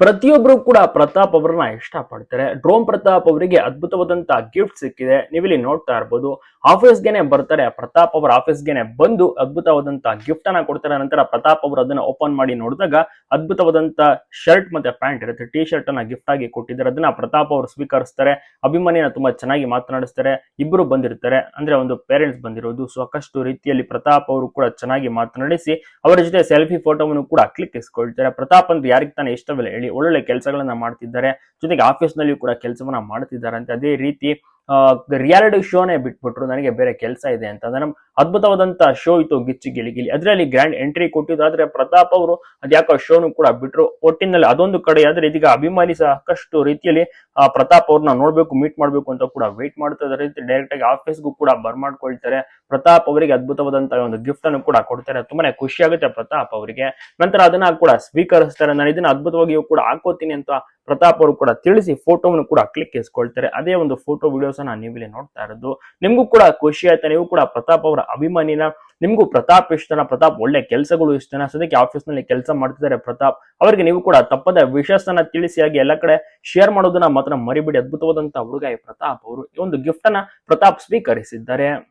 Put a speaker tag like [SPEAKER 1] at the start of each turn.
[SPEAKER 1] ಪ್ರತಿಯೊಬ್ರು ಕೂಡ ಪ್ರತಾಪ್ ಅವರನ್ನ ಇಷ್ಟಪಡ್ತಾರೆ. ಡ್ರೋನ್ ಪ್ರತಾಪ್ ಅವರಿಗೆ ಅದ್ಭುತವಾದಂತಹ ಗಿಫ್ಟ್ ಸಿಕ್ಕಿದೆ. ನೀವಿಲ್ಲಿ ನೋಡ್ತಾ ಇರ್ಬೋದು. ಆಫೀಸ್ಗೆನೆ ಬರ್ತಾರೆ. ಪ್ರತಾಪ್ ಅವರ ಆಫೀಸ್ಗೆನೆ ಬಂದು ಅದ್ಭುತವಾದಂತ ಗಿಫ್ಟ್ ಅನ್ನ ಕೊಡ್ತಾರೆ. ನಂತರ ಪ್ರತಾಪ್ ಅವರು ಅದನ್ನ ಓಪನ್ ಮಾಡಿ ನೋಡಿದಾಗ ಅದ್ಭುತವಾದಂತ ಶರ್ಟ್ ಮತ್ತೆ ಪ್ಯಾಂಟ್ ಇರುತ್ತೆ. ಟಿ ಶರ್ಟ್ ಅನ್ನ ಗಿಫ್ಟ್ ಆಗಿ ಕೊಟ್ಟಿದ್ದಾರೆ. ಅದನ್ನ ಪ್ರತಾಪ್ ಅವರು ಸ್ವೀಕರಿಸ್ತಾರೆ. ಅಭಿಮಾನಿನ ತುಂಬಾ ಚೆನ್ನಾಗಿ ಮಾತನಾಡಿಸ್ತಾರೆ. ಇಬ್ಬರು ಬಂದಿರ್ತಾರೆ. ಅಂದ್ರೆ ಒಂದು ಪೇರೆಂಟ್ಸ್ ಬಂದಿರೋದು. ಸಾಕಷ್ಟು ರೀತಿಯಲ್ಲಿ ಪ್ರತಾಪ್ ಅವರು ಕೂಡ ಚೆನ್ನಾಗಿ ಮಾತನಾಡಿಸಿ ಅವರ ಜೊತೆ ಸೆಲ್ಫಿ ಫೋಟೋವನ್ನು ಕೂಡ ಕ್ಲಿಕ್ ಇಸ್ಕೊಳ್ತಾರೆ ಪ್ರತಾಪ್ ಅಂದ್ರೆ ಯಾರಿಗೆ ತಾನೇ ಇಷ್ಟವಿಲ್ಲ ಹೇಳಿ. ಒಳ್ಳೊಳ್ಳೆ ಕೆಲಸಗಳನ್ನ ಮಾಡ್ತಿದ್ದಾರೆ. ಜೊತೆಗೆ ಆಫೀಸ್ನಲ್ಲಿ ಕೂಡ ಕೆಲಸವನ್ನ ಮಾಡ್ತಿದ್ದಾರೆ ಅಂತ ಅದೇ ರೀತಿ ರಿಯಾಲಿಟಿ ಶೋನೇ ಬಿಟ್ಬಿಟ್ರು ನನಗೆ ಬೇರೆ ಕೆಲಸ ಇದೆ ಅಂತ. ಅಂದ್ರೆ ಅದ್ಭುತವಾದಂತಹ ಶೋ ಇತ್ತು ಗಿಚ್ಚಿ ಗಿಲಿ ಅದರಲ್ಲಿ ಗ್ರ್ಯಾಂಡ್ ಎಂಟ್ರಿ ಕೊಟ್ಟಿದ್ದು ಆದ್ರೆ ಪ್ರತಾಪ್ ಅವರು ಅದ್ಯಾಕೋ ಶೋನು ಕೂಡ ಬಿಟ್ರು. ಒಟ್ಟಿನಲ್ಲಿ ಅದೊಂದು ಕಡೆ ಆದ್ರೆ ಇದೀಗ ಅಭಿಮಾನಿ ಸಾಕಷ್ಟು ರೀತಿಯಲ್ಲಿ ಆ, ಪ್ರತಾಪ್ ಅವ್ರನ್ನ ನೋಡ್ಬೇಕು ಮೀಟ್ ಮಾಡ್ಬೇಕು ಅಂತ ಕೂಡ ವೇಟ್ ಮಾಡ್ತಾ ಇದಾರೆ ಡೈರೆಕ್ಟ್ ಆಗಿ ಆಫೀಸ್ಗೂ ಕೂಡ ಬರ್ಮಾಡ್ಕೊಳ್ತಾರೆ ಪ್ರತಾಪ್ ಅವರಿಗೆ ಅದ್ಭುತವಾದಂತಹ ಒಂದು ಗಿಫ್ಟ್ ಅನ್ನು ಕೂಡ ಕೊಡ್ತಾರೆ. ತುಂಬಾನೇ ಖುಷಿ ಆಗುತ್ತೆ ಪ್ರತಾಪ್ ಅವರಿಗೆ. ನಂತರ ಅದನ್ನ ಕೂಡ ಸ್ವೀಕರಿಸ್ತಾರೆ. ನಾನು ಇದನ್ನ ಅದ್ಭುತವಾಗಿಯೂ ಕೂಡ ಹಾಕೋತೀನಿ ಅಂತ ಪ್ರತಾಪ್ ಅವರು ಕೂಡ ತಿಳಿಸಿ ಫೋಟೋವನ್ನು ಕೂಡ ಕ್ಲಿಕ್ ಇಸ್ಕೊಳ್ತಾರೆ ಅದೇ ಒಂದು ಫೋಟೋ ವಿಡಿಯೋಸ್ ಅನ್ನ ನೀವಿಲ್ಲಿ ನೋಡ್ತಾ ಇರೋದು. ನಿಮ್ಗೂ ಕೂಡ ಖುಷಿ ಆಯ್ತಾ? ನೀವು ಕೂಡ ಪ್ರತಾಪ್ ಅವರ ಅಭಿಮಾನಿನ, ನಿಮ್ಗೂ ಪ್ರತಾಪ್ ಇಷ್ಟನ? ಪ್ರತಾಪ್ ಒಳ್ಳೆ ಕೆಲಸಗಳು ಇಷ್ಟನ? ಸದ್ಯಕ್ಕೆ ಆಫೀಸ್ನಲ್ಲಿ ಕೆಲಸ ಮಾಡ್ತಿದ್ದಾರೆ ಪ್ರತಾಪ್. ಅವರಿಗೆ ನೀವು ಕೂಡ ತಪ್ಪದ ಅನ್ನ ತಿಳಿಸಿ, ಹಾಗೆ ಎಲ್ಲ ಕಡೆ ಶೇರ್ ಮಾಡೋದನ್ನ ಮಾತ್ರ ಮರಿಬಿಡಿ. ಅದ್ಭುತವಾದಂತಹ ಹುಡುಗ ಪ್ರತಾಪ್ ಅವರು ಈ ಒಂದು ಗಿಫ್ಟ್ ಅನ್ನ ಪ್ರತಾಪ್ ಸ್ವೀಕರಿಸಿದ್ದಾರೆ.